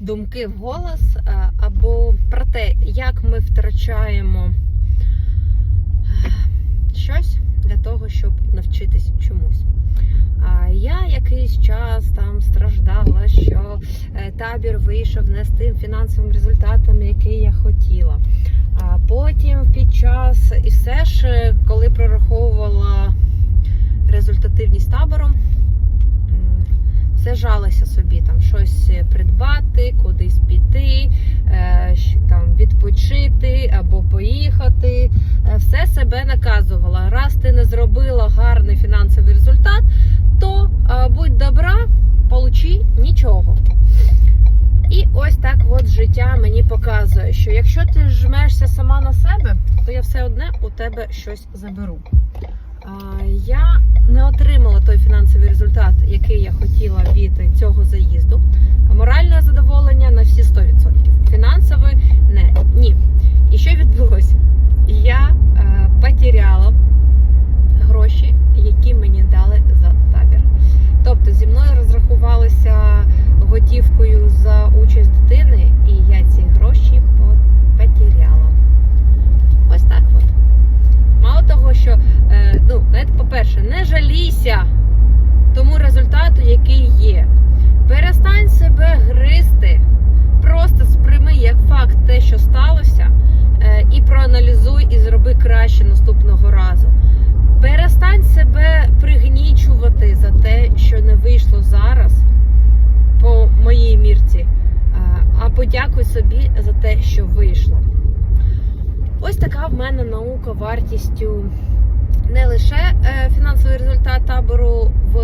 думки в голос е, або про те, як ми втрачаємо е, щось для того, щоб навчитись чомусь. Я якийсь час там страждала, що е, табір вийшов не з тим фінансовим результатом, який я хотіла. А потім під час і все ж, коли прораховувала результативність табору, м, жалася собі там щось придбати, кудись піти, е, там відпочити або поїхати. Е, Все себе наказувала. Раз ти не зробила гарний фінансовий результат, то е, будь добра, получи нічого. І ось так от життя мені показує, що якщо ти жмешся сама на себе, то я все одне у тебе щось заберу. Я не отримала той фінансовий результат, який я хотіла від цього заїзду. А Моральне задоволення на всі 100%. Фінансове не ні. І що відбулося? Я е, потеряла гроші, які мені дали за табір. Тобто зі мною розрахувалися готівкою за участь дитини, і я ці гроші по- потеряла. Ось так от. Мало того, що, е, ну, знаєте, по-перше, не тому результату, який є. Перестань себе гризти. Просто сприйми як факт те, що сталося, е, і проаналізуй і зроби краще наступного разу. Перестань себе пригнічувати за те, що не вийшло зараз по моїй мірці, е, а подякуй собі за те, що вийшло. Ось така в мене наука вартістю не лише е, фінансовий результат табору в